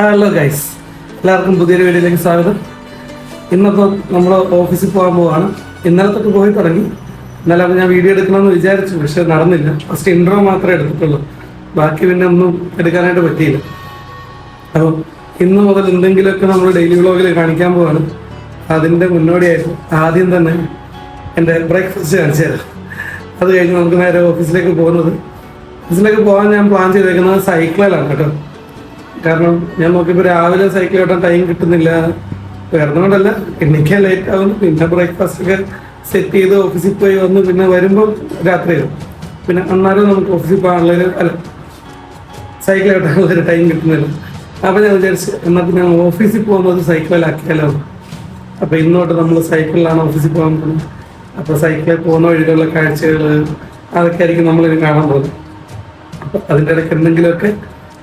Hello guys എല്ലാവർക്കും പുതിയൊരു വീഡിയോയിലേക്ക് സ്വാഗതം. ഇന്നിപ്പോൾ നമ്മൾ ഓഫീസിൽ പോകാൻ പോവാണ്. ഇന്നലെ തൊട്ട് പോയി തുടങ്ങി. ഇന്നലെ ഞാൻ വീഡിയോ എടുക്കണമെന്ന് വിചാരിച്ചു പക്ഷെ നടന്നില്ല. ഫസ്റ്റ് ഇൻട്രോ മാത്രമേ എടുത്തിട്ടുള്ളൂ. ബാക്കി പിന്നെ ഒന്നും എടുക്കാനായിട്ട് പറ്റിയില്ല. അപ്പോൾ ഇന്ന് മുതൽ എന്തെങ്കിലുമൊക്കെ നമ്മൾ ഡെയിലി വ്ളോഗിൽ കാണിക്കാൻ പോവാണ്. അതിന്റെ മുന്നോടിയായിട്ട് ആദ്യം തന്നെ എന്റെ ബ്രേക്ക്ഫാസ്റ്റ് കാണിച്ചു തരാം. അത് കഴിഞ്ഞ് നമുക്ക് നേരെ ഓഫീസിലേക്ക് പോകുന്നത്. ഓഫീസിലേക്ക് പോകാൻ ഞാൻ പ്ലാൻ ചെയ്തേക്കുന്നത് സൈക്കിളിലാണ് കേട്ടോ. കാരണം ഞാൻ നോക്കിയപ്പോൾ രാവിലെ സൈക്കിൾ ഓട്ടാൻ ടൈം കിട്ടുന്നില്ല. വരുന്നതുകൊണ്ടല്ല എണ്ണിക്കാൻ ലേറ്റ് ആവും പിന്നെ ബ്രേക്ക്ഫാസ്റ്റ് ഒക്കെ സെറ്റ് ചെയ്ത് ഓഫീസിൽ പോയി വന്ന് പിന്നെ വരുമ്പോൾ രാത്രിയാവും. പിന്നെ അന്നാലും നമുക്ക് ഓഫീസിൽ പോകാനുള്ളൊരു അല്ല സൈക്കിൾ ഓട്ടാനുള്ളൊരു ടൈം കിട്ടുന്നില്ല. അപ്പോൾ ഞാൻ വിചാരിച്ചു എന്നാൽ പിന്നെ ഓഫീസിൽ പോകുന്നത് സൈക്കിളിലാക്കിയാലോ അപ്പോൾ ഇന്നോട്ട് നമ്മൾ സൈക്കിളിലാണ് ഓഫീസിൽ പോകാൻ പോകുന്നത്. അപ്പോൾ സൈക്കിളിൽ പോകുന്ന വഴികളുള്ള കാഴ്ചകൾ അതൊക്കെ ആയിരിക്കും നമ്മളിനി കാണാൻ പോകുന്നത്. അതിന്റെ ഇടയ്ക്ക് എന്തെങ്കിലുമൊക്കെ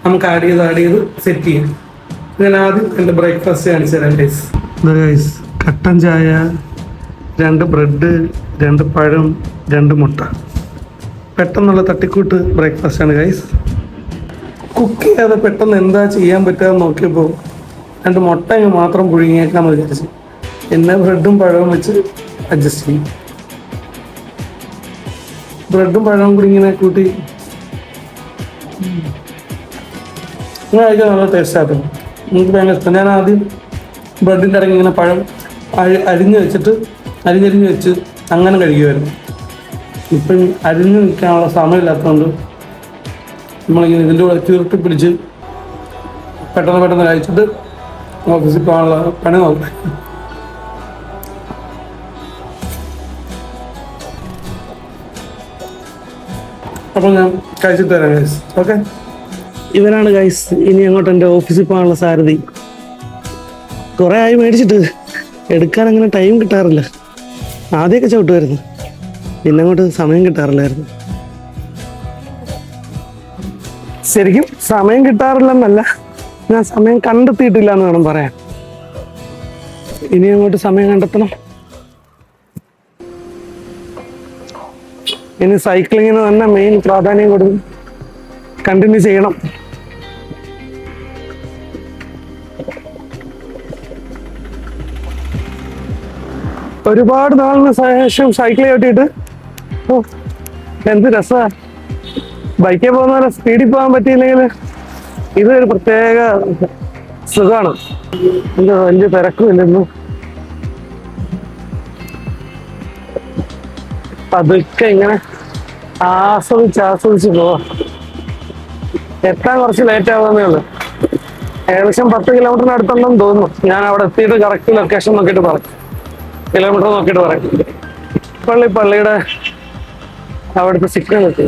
നമുക്ക് ആഡ് ചെയ്ത് ആഡ് ചെയ്ത് സെറ്റ് ചെയ്യാം. ഞാൻ ആദ്യം എന്റെ ബ്രേക്ക്ഫാസ്റ്റ് കാണിച്ചു തരാം ഗൈസ് ഗൈസ് കട്ടൻ ചായ രണ്ട് ബ്രെഡ് രണ്ട് പഴം രണ്ട് മുട്ട. പെട്ടെന്നുള്ള തട്ടിക്കൂട്ട് ബ്രേക്ക്ഫാസ്റ്റ് ആണ് ഗൈസ് കുക്ക് ചെയ്യാതെ പെട്ടെന്ന് എന്താ ചെയ്യാൻ പറ്റുക നോക്കിയപ്പോൾ രണ്ട് മുട്ട അങ്ങ് മാത്രം പുഴുങ്ങിയേക്കാന്ന് വിചാരിച്ചു. പിന്നെ ബ്രെഡും പഴവും വെച്ച് അഡ്ജസ്റ്റ് ചെയ്യും. ബ്രെഡും പഴവും കൂടി ഇങ്ങനെ കൂട്ടി. ഇങ്ങനെ കഴിക്കാൻ നല്ല ടേസ്റ്റ് ആയിരുന്നു എനിക്ക് ഭയങ്കര ഇഷ്ടം. ഞാൻ ആദ്യം ബ്രെഡിന്റെ ഇടയ്ക്ക് ഇങ്ങനെ പഴം അഴി അരിഞ്ഞ് വെച്ചിട്ട് അരിഞ്ഞരിഞ്ഞ് വെച്ച് അങ്ങനെ കഴിക്കുമായിരുന്നു ഇപ്പം അരിഞ്ഞ് നിൽക്കാനുള്ള സമയമില്ലാത്തതുകൊണ്ട് നമ്മളിങ്ങനെ ഇതിന്റെ കൂടെ ചുരുട്ടി പിടിച്ച് പെട്ടെന്ന് പെട്ടെന്ന് കഴിച്ചിട്ട് ഓഫീസിൽ പോകാനുള്ള പണി നോക്കും. അപ്പോൾ ഞാൻ കഴിച്ചിട്ട് തരാം ഓക്കെ ഇവനാണ് ഗൈസ് ഇനി അങ്ങോട്ട് എന്റെ ഓഫീസിൽ പോകാനുള്ള സാരഥി. കുറേ ആയി മേടിച്ചിട്ട് എടുക്കാൻ അങ്ങനെ ടൈം കിട്ടാറില്ല. ആദ്യമൊക്കെ ചവിട്ടുമായിരുന്നു. പിന്നെ അങ്ങോട്ട് സമയം കിട്ടാറില്ലായിരുന്നു. ശരിക്കും സമയം കിട്ടാറില്ലെന്നല്ല ഞാൻ സമയം കണ്ടെത്തിയിട്ടില്ല എന്ന് വേണം പറയാൻ. ഇനി അങ്ങോട്ട് സമയം കണ്ടെത്തണം. ഇനി സൈക്ലിങ്ങിന് തന്നെ മെയിൻ പ്രാധാന്യം കൊടുക്കും. കണ്ടിന്യൂ ചെയ്യണം. ഒരുപാട് നാളിന് ശേഷം സൈക്കിൾ ചവിട്ടിയിട്ട് ഓ എന്ത് രസാ. ബൈക്കിൽ പോകുന്ന പോലെ സ്പീഡിൽ പോകാൻ പറ്റിയില്ലെങ്കിൽ ഇതൊരു പ്രത്യേക സുഖമാണ് എന്താ വലിയ തിരക്കും ഇല്ലെന്നു പതുക്കെ ഇങ്ങനെ ആസ്വദിച്ച് ആസ്വദിച്ച് പോവാം. എത്താൻ കുറച്ച് ലേറ്റ് ആവുന്നേ ഉള്ളൂ. ഏകദേശം പത്ത് കിലോമീറ്ററിന് അടുത്തുണ്ടെന്ന് തോന്നുന്നു. ഞാൻ അവിടെ എത്തിയിട്ട് കറക്റ്റ് ലൊക്കേഷൻ നോക്കിയിട്ട് പറയും കിലോമീറ്റർ നോക്കിയിട്ട് പറയും പള്ളി പള്ളിയുടെ അവിടുത്തെ സിഗ്നൽ എത്തി.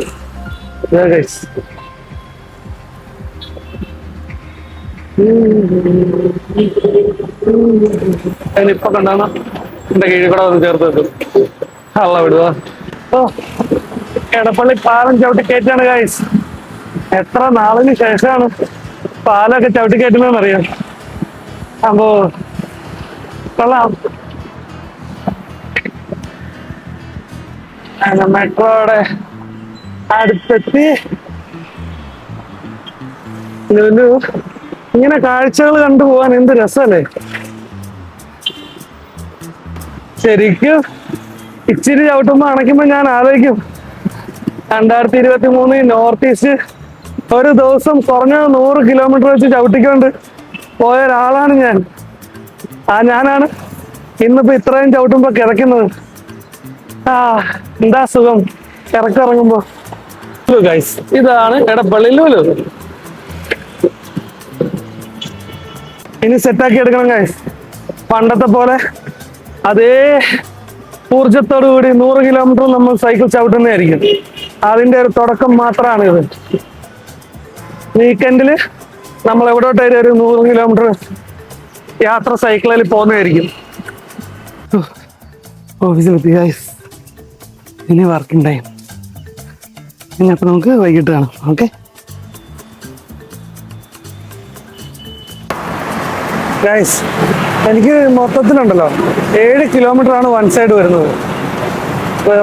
അതിനിപ്പൊ കണ്ടാണ്? എന്റെ കീഴിൽ കൂടെ വന്ന് ചേർത്ത് വെക്കും. അള്ള വിടുക ഓ എടപ്പള്ളി പാലം ചവിട്ടി കയറ്റാണ് ഗൈസ് എത്ര നാളിന് ശേഷമാണ് പാലൊക്കെ ചവിട്ടി അറിയാം അപ്പോ കൊള്ളാം. മെട്രോയുടെ അടുത്തെത്തി. ലുലു ഇങ്ങനെ കാഴ്ചകൾ കണ്ടു പോവാൻ എന്ത് രസമല്ലേ? ശരിക്കും ഇച്ചിരി ചവിട്ടുമ്പോ അണയ്ക്കുമ്പോ ഞാൻ ആലോചിക്കും. രണ്ടായിരത്തി ഇരുപത്തി മൂന്ന് നോർത്ത് ഈസ്റ്റ് ഒരു ദിവസം കുറഞ്ഞ നൂറ് കിലോമീറ്റർ വെച്ച് ചവിട്ടിക്കൊണ്ട് പോയ ഒരാളാണ് ഞാൻ. ആ ഞാനാണ്. ഇന്നിപ്പോ ഇത്രയും ചവിട്ടുമ്പോ കിടക്കുന്നത്. ആ എന്താ സുഖം? ഇറക്കിറങ്ങുമ്പോ ഗൈസ് ഇതാണ് എടപ്പള്ളി ലുലു ഇനി സെറ്റാക്കി എടുക്കണം ഗൈസ് പണ്ടത്തെ പോലെ അതേ ഊർജത്തോടു കൂടി നൂറ് കിലോമീറ്റർ നമ്മൾ സൈക്കിൾ ചവിട്ടുന്നതായിരിക്കും. അതിന്റെ ഒരു തുടക്കം മാത്രമാണ് ഇത് വീക്കെൻഡിൽ നമ്മൾ എവിടോട്ടായാലും ഒരു നൂറ് കിലോമീറ്റർ യാത്ര സൈക്കിളിൽ പോകുന്നതായിരിക്കും. ഓഫീസിലെത്തി ഗൈസ് ഇനി വർക്കിംഗ് ടൈം ഇനി അപ്പൊ നമുക്ക് വൈകിട്ട് കാണാം ഓക്കെ ഗൈസ് എനിക്ക് മൊത്തത്തിലുണ്ടല്ലോ. ഏഴ് കിലോമീറ്റർ ആണ് വൺ സൈഡ് വരുന്നത്.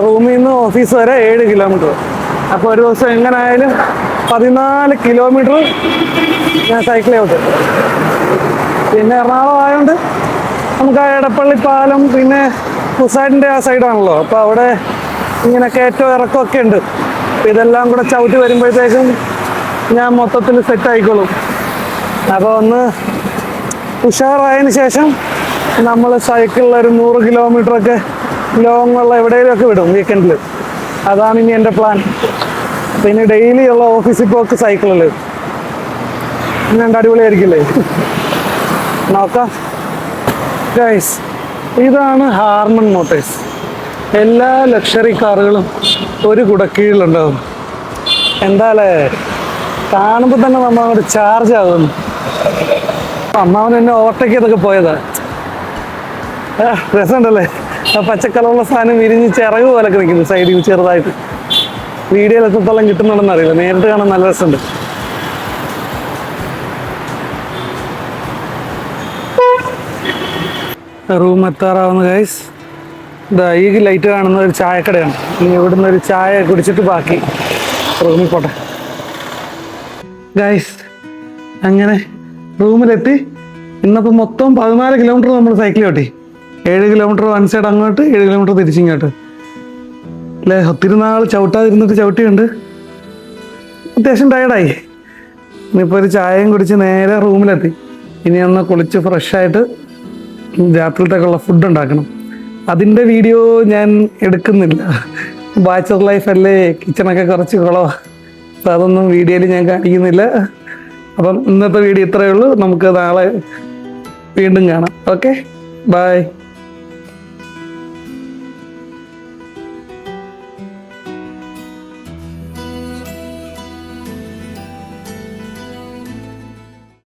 റൂമിൽ നിന്ന് ഓഫീസ് വരെ ഏഴ് കിലോമീറ്റർ അപ്പോൾ ഒരു ദിവസം എങ്ങനെ ആയാലും പതിനാല് കിലോമീറ്റർ ഞാൻ സൈക്കിൾ ചവിട്ടും പിന്നെ എറണാകുളം ആയതുകൊണ്ട് നമുക്ക് ആ എടപ്പള്ളി പാലം പിന്നെ കുസാഡിന്റെ ആ സൈഡാണല്ലോ അപ്പോൾ അവിടെ ഇങ്ങനെ കയറ്റവും ഇറക്കമൊക്കെ ഉണ്ട്. അപ്പോൾ ഇതെല്ലാം കൂടെ ചവിട്ടി വരുമ്പോഴത്തേക്കും ഞാൻ മൊത്തത്തിൽ സെറ്റ് ആയിക്കോളും. അപ്പോൾ ഒന്ന് ഉഷാറായതിന് ശേഷം നമ്മൾ സൈക്കിളിൽ ഒരു നൂറ് കിലോമീറ്ററൊക്കെ ലോങ്ങുള്ള എവിടെയെങ്കിലുമൊക്കെ വിടും വീക്കെൻഡിൽ അതാണ് ഇനി എന്റെ പ്ലാൻ പിന്നെ ഡെയിലി ഉള്ള ഓഫീസിൽ പോക്ക് സൈക്കിളിൽ ഞാൻ അടിപൊളിയായിരിക്കില്ലേ? നോക്കാം. ഇതാണ് ഹാർമൺ മോട്ടേഴ്സ് എല്ലാ ലക്ഷറി കാറുകളും ഒരു കുടക്കീഴിലുണ്ടാവും. എന്താലേ? കാണുമ്പോൾ തന്നെ നമ്മൾ അങ്ങോട്ട് ചാർജ് ആകുന്നു അമ്മാവൻ എന്നെ ഓവർടേക്ക് ചെയ്തൊക്കെ പോയതാ. രസമുണ്ടല്ലേ? ആ പച്ചക്കളറുള്ള സാധനം വിരിഞ്ഞ് ചിറക് പോലൊക്കെ നിൽക്കുന്നു സൈഡിൽ ചെറുതായിട്ട്. വീഡിയോയിൽ എത്രത്തോളം കിട്ടുന്നുണ്ടെന്ന് അറിയില്ല. നേരിട്ട് കാണാൻ നല്ല രസമുണ്ട്. റൂം എത്താറാവുന്ന ഗൈസ് ഇതാ ഈ ലൈറ്റ് കാണുന്ന ഒരു ചായക്കടയാണ്. ഇനി ഇവിടുന്ന് ഒരു ചായ കുടിച്ചിട്ട് ബാക്കി. റൂമിൽ പോട്ടെ. ഗൈസ് അങ്ങനെ റൂമിലെത്തി. ഇന്നപ്പോൾ മൊത്തം പതിനാല് കിലോമീറ്റർ നമ്മൾ സൈക്കിൾ ഓട്ടി. ഏഴ് കിലോമീറ്റർ വൺ സൈഡ് അങ്ങോട്ട് ഏഴ് കിലോമീറ്റർ തിരിച്ചിങ്ങോട്ട്. അല്ലേ? ഒത്തിരി നാൾ ചവിട്ടാതിരുന്നിട്ട് ചവിട്ടിയുണ്ട് അത്യാവശ്യം ടയർഡായി ഇനിയിപ്പോൾ ഒരു ചായയും കുടിച്ച് നേരെ റൂമിലെത്തി. ഇനി ഒന്ന് കുളിച്ച് ഫ്രഷായിട്ട് രാത്രിയിലത്തേക്കുള്ള ഫുഡ് ഉണ്ടാക്കണം. അതിന്റെ വീഡിയോ ഞാൻ എടുക്കുന്നില്ല. ബാച്ചലർ ലൈഫ് അല്ലേ? കിച്ചണൊക്കെ കുറച്ച് കുളവാ. അപ്പം അതൊന്നും വീഡിയോയിൽ ഞാൻ കാണിക്കുന്നില്ല. അപ്പം ഇന്നത്തെ വീഡിയോ ഇത്രയേ ഉള്ളൂ. നമുക്ക് നാളെ വീണ്ടും കാണാം. Okay bye